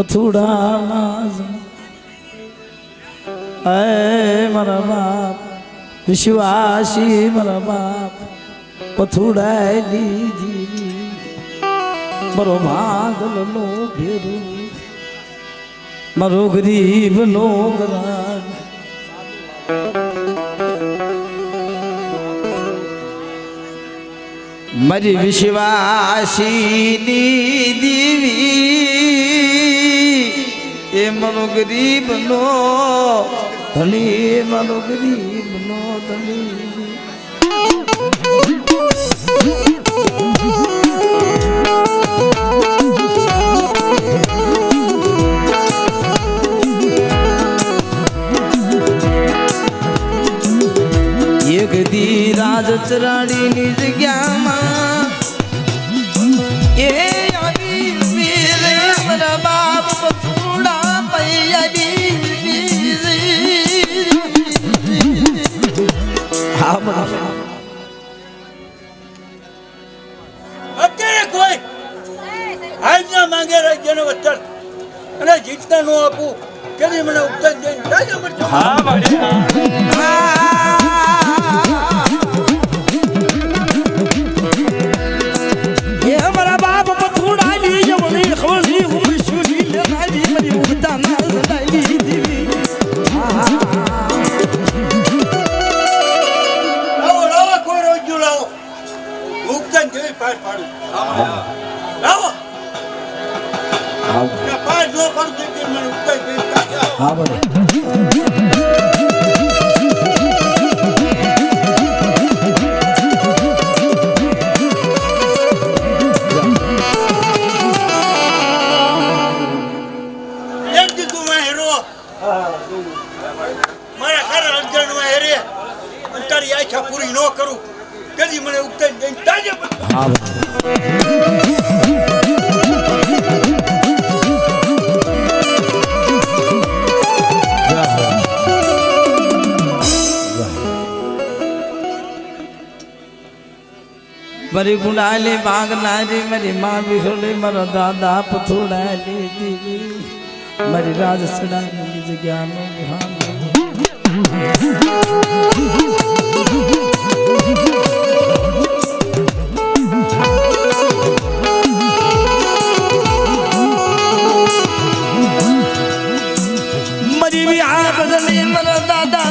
પથુડા હે મારા બાપ, વિશ્વાસી મારા બાપ, પથુડાય દીધી મારો ભાગલ નો ભેરું, મારો ગરીબ નો ગરાજ મારી વિશ્વાસી દેવી એ મારો ગરીબ નો ધણી મારો ગરીબ નો ધણી. એક દી રાજ ચરાણીની જગ્યામાં હા અત્યારે કોઈ આજના માંગે રાજ્યનો વતન અને જીતતા નો આપું કેદી મને ઉત્તર જઈને રાજા મળજો લાવો ને પાર ન પડતું કે મને ઉપદાન જઈને રાજા મારી ગુંડાલી માંગનારી, મારી માં વિસોડી મારો દાદા પથોડાલી દીદી મારી રાજસડાની જગ્યાનો વિહાર મારી વિહાર બદલી મારા દાદા.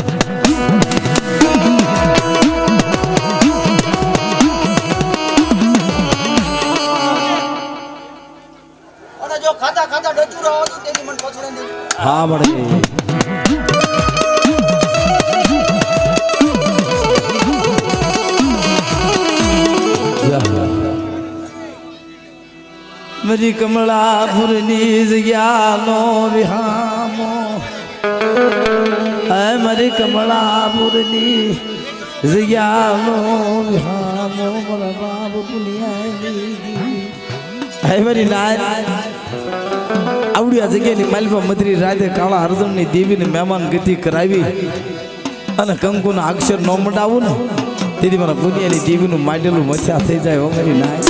નથી હા મળે. મારી કમળાપુરની જગ્યાનો વિહામો. હે મારી કમળાપુરની જગ્યાનો વિહામો. મારા બાપ પુનિયાની હે મારી નાય આવડી આ જગ્યાની માલિકા મધરી રાતે કાળા હરદમની દેવીને મહેમાન ગતિ કરાવી અને કંકુના અક્ષર ન મટાવું ને? તેથી મારા પુનિયાની દેવીનું માંડેલું મચ્છા થઈ જાય અમારી નાય.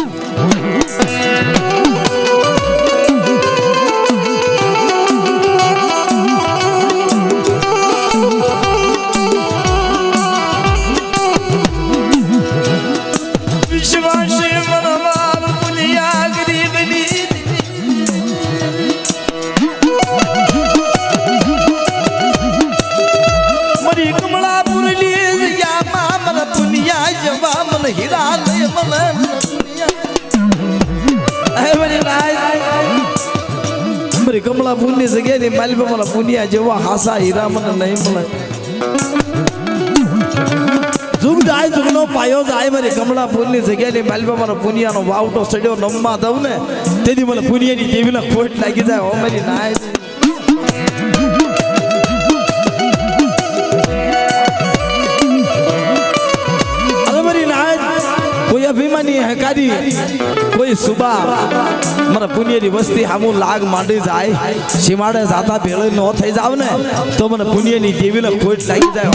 કમળાપુરની જગ્યામાં મને પુનિયા જવા મને, હીરા લઈ મને. કમળાપુરની જગ્યાની માલિકા મને પુનિયા જેવા, હાસા, હીરા મને નહીં મળે જુગ જાય, જુગનો પાયો જાય, મારી કમળાપુરની જગ્યાની માલિકા મારો પુનિયાનો વાવટો સડ્યો, નમવા દઉં ને, તેથી મને પુનિયાની દેવીના ખોટ લાગી જાય, હો મારી નાય જુમાની કોઈ સુબા મારા પુણ્યની વસ્તી હામુ લાગ માંડી જાય. સીમાડે જાતા ભેળે ન થઈ જાવ ને, તો મને પુણ્યની દેવીને ખોટ લાગી જાય.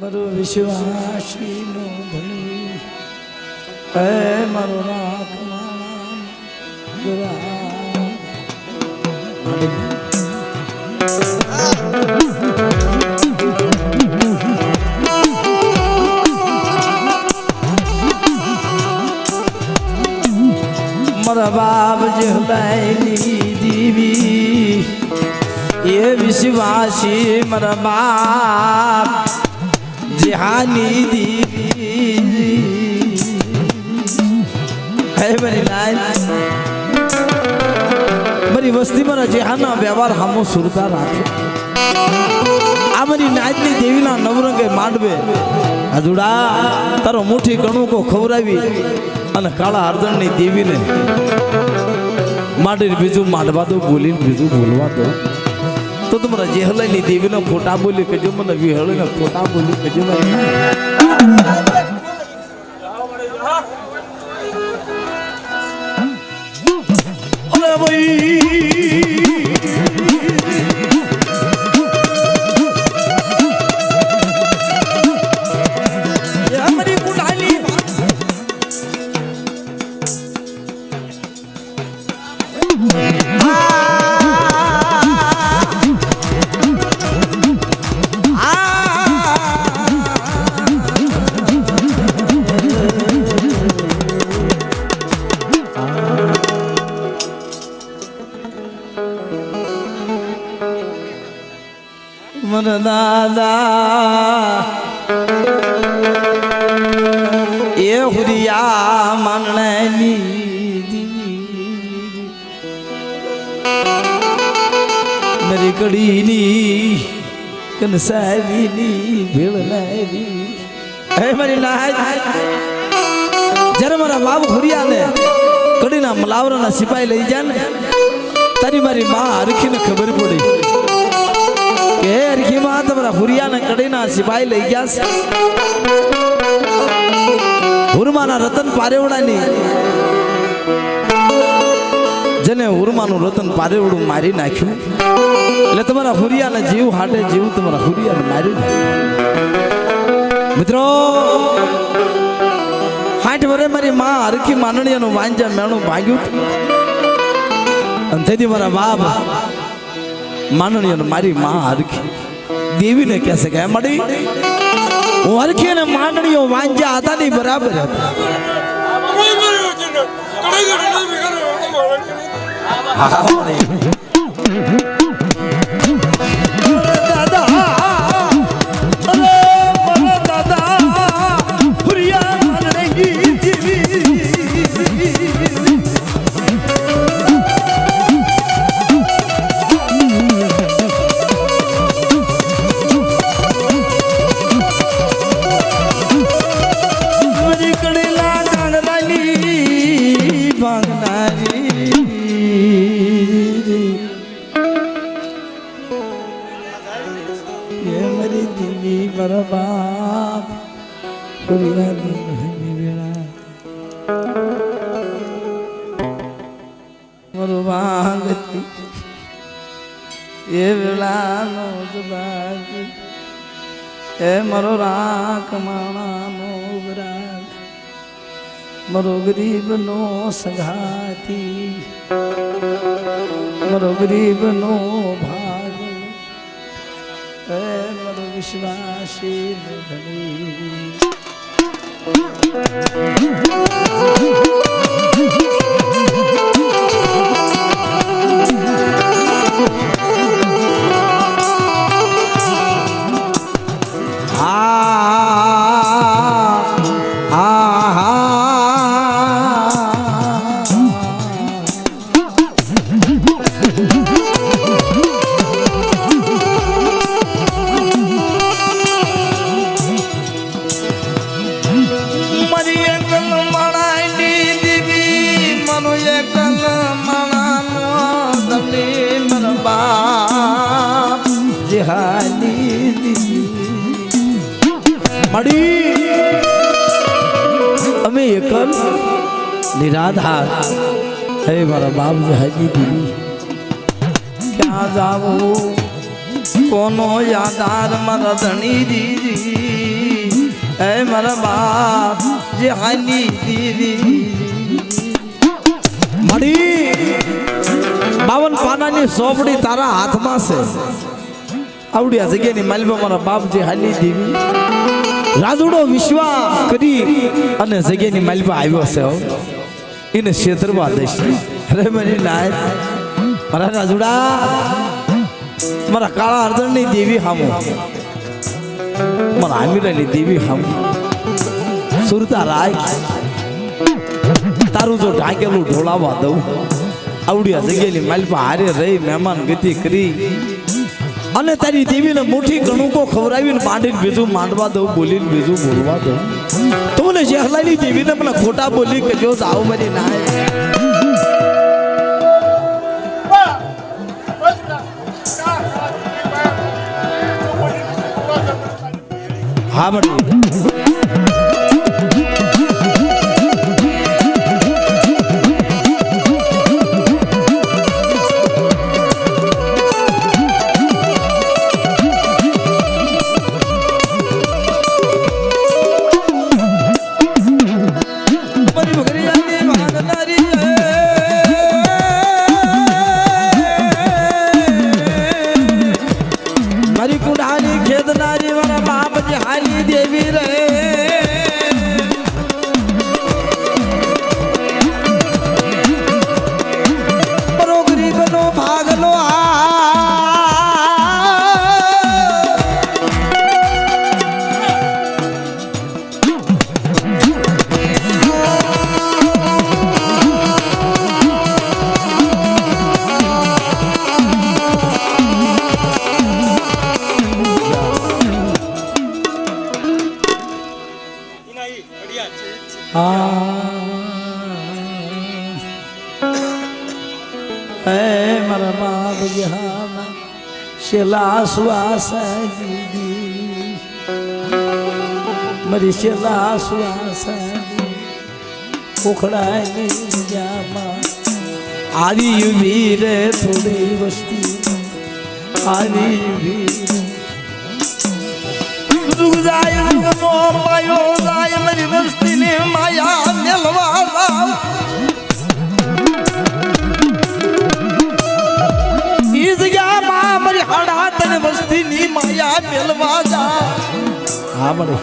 મારો વિશ્વાસી નો ભણી હે મારો રાખમાં મારા બાપ જહલાઈની દીવી, એ વિશ્વાસી મારા બાપ. જહાની દીવી હે મારી નાય મારી વસ્તીમાં જેહાના વ્યવહાર હામો સુરતા રાખે. આ મારી નાચની દેવીના નવરંગે માંડવે. હજુડા તારો મુઠ્ઠી કણુકો ખવડાવી અને કાળા હરદણની દેવીને માંડીને બીજું માંડવા દો, બોલીને બીજું બોલવા દો. તો તમારા જેહલાઈની દેવીને ફોટા બોલી કજો મને વિહળીને ફોટા બોલી કજો અરે ભાઈ. કડીની કનસાવીની ભેળનાવી હે મારી નાય જ્યારે મારા બાપ હુરિયાને કડીના મલાવરાના સિપાઈ લઈ જાય ને તારી મારી માં હરખીને ખબર પડી કે હરખી માં તમારા હુરિયાને કડીના સિપાઈ લઈ ગયા છે હુરમાના રતન પારેવડાની જેને ઉર્માનું રતન પારેવડું મારી નાખ્યું. એટલે તમારા હુરિયાને જીવ હાટે જીવ તમારા હુરિયાને મારી મિત્રો, હાઠ વરે મારી માં હરખી માનણીયાનું વાંજા મેણું ભાગ્યું. અને તેથી મારા બાપ માનણીયાનું મારી માં હરખી. દેવીને કહેશે કે, "હે મળી હું હરખી અને માંડણીઓ વાંજા હતા ની બરાબર હતા. દાદા સંઘાતી મારો ગરીબનો ભાગ એ મારો વિશ્વાસી ધણી મળી અમે એકલ નિરાધાર. હે મારા બાપ જેહાની દીવી ક્યાં જાવું? કોનો યાદાર મારા ધણી દીદી? હે મારા બાપ, જે હાની દીદી મળી બાવન પાનાની સોપડી તારા હાથમાં છે. આવડી આ જગ્યાની માલમાં મારા બાપ જે હાલી દેવી રાજુડો વિશ્વા કરી અને જગ્યાની માલમાં આવ્યો છે. એને ક્ષેત્રમાં દઈશ. અરે મારી નાય, મારા રાજુડા મારા કાળા અર્જણની દેવી હામો. મારા આમીરાની દેવી હામો. સુરતા રાખ તારું જો ઢાંકેલું ઢોળાવા દઉં. આવડ્યા જગ્યાની માલપા હારે રહી, મહેમાન ગતિ કરી. અને તારી દેવીને મુઠ્ઠી ગણુકો ખવડાવીને માંડીને બીજું માંડવા દઉં, બોલીને બીજું બોલવા દઉં. તો મને શેખલાની દેવીને મને ખોટા બોલી કે જો આવું બધી ના હા મળી શ્વાસ દીદી મારી શેલા શ્વાસ ઉખડાય જામાં આવી ઊભી રે થોડી વસ્તી આવી વીર જાય વસ્તીને માયા મેલવા વસ્તીની માયા મેલવા જા. હા મળે.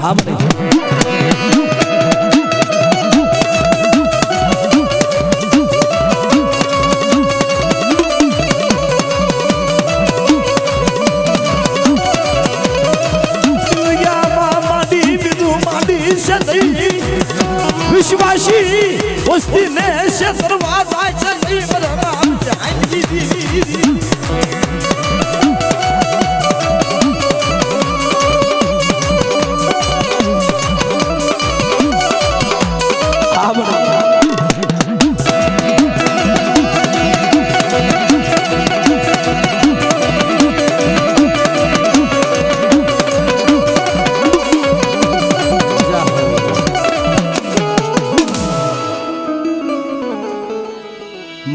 હા આપણો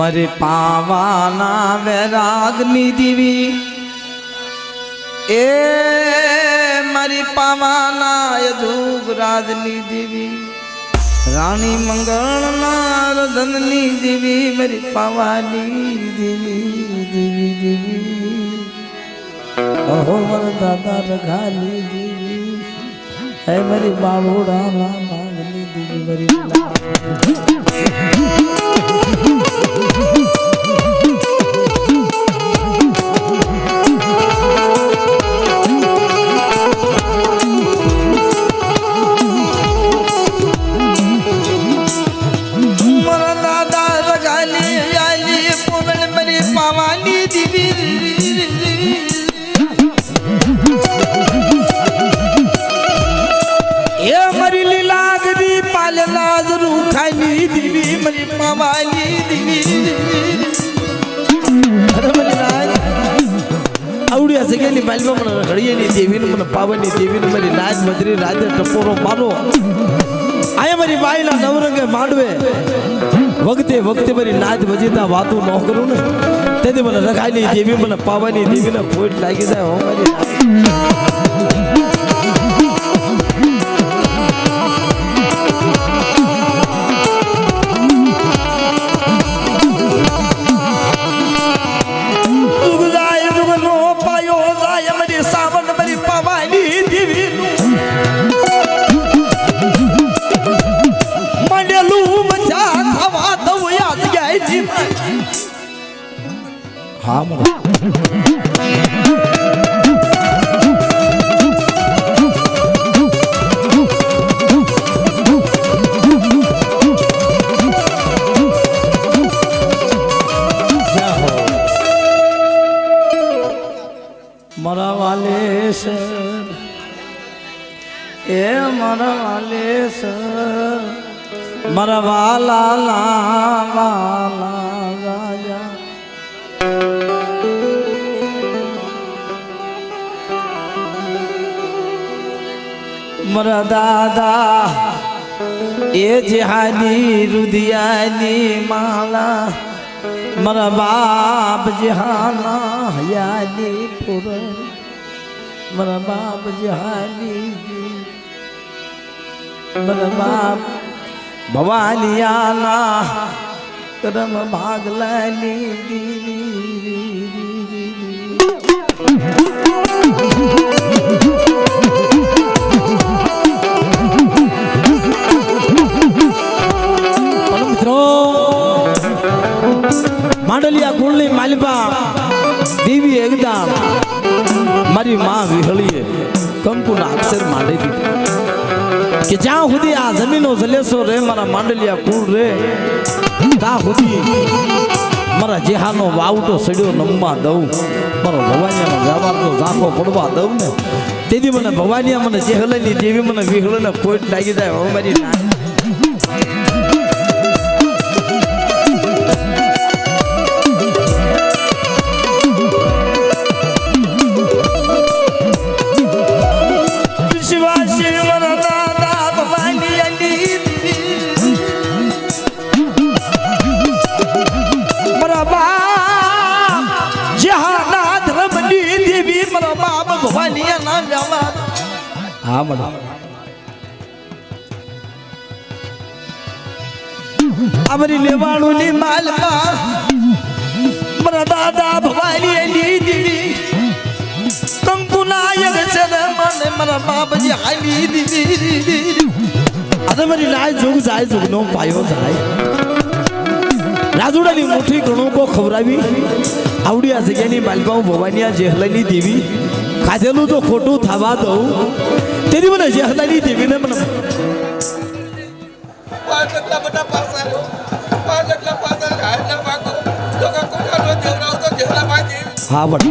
મારી પાવાના વૈરાગની દીવી. એ મારી પાવાના યદુગરાજની દીવી. રાણી મંગળના રધનની દીવી, મારી પાવાની દીવી દીવી દીવી. અહો મારા દાદા રઘાની દીવી. હે મારી બાબુડા નાગની દેવી, મારા રાજા ટપોરો મારો આયા મારી બાઈના નવરંગે માંડવે. વખતે વખતે મારી નાચ વજીતા વાતો ન કરું ને. તેથી મને રખાયની દેવી મને પાવાની દેવીને ફોટ લાગી જાય હો મારી. મારા વાલે સર એ વાલા મારા દાદા, એ જેહાની રુદિયાની માલા, મારા બાપ જહાના હયાની પુરણ મારા બાપ જહાની મારા બાપ ભવાનિયાના કરમ ભાગલાની દીવી મિત્રો માંડલિયા કુળની માલિપા દેવી એકદમ મારી માં વિહળીએ કંકુના અક્ષર માંડી દીધી કે જ્યાં સુધી આ જમીનો જલેસો રે મારા માંડલિયા કુળ રે ત્યાં સુધી મારા જેહાનો વાવટો સડ્યો નમવા દઉં મારો ભવાનિયાનો વ્યવહારનો ઝાંખો પડવા દઉં ને તેથી મને ભવાનિયા મને જેહલની દેવી મને વિહળને કોઈ લાગી જાય હવે મારી ભવાની ના જવા હા મડા અમારી લેવાણું ની માલકા મારા દાદા ભવાની અલી દેવી કંકુનાયક છે ને મને મારા બાપજી હાલી દીધી અરે મારી લાય જોગ જાય જોગ નો પાયો જાય. રાજુડાની મુઠ્ઠી ઘણો કો ખવડાવી. આવડી આ જગ્યાની માલબાઉ ભવાનિયા જેહલાની દેવી. ખાધેલું તો ખોટું થવા દઉં. તેની મને જેહલાની દેવીને મને હા લખલા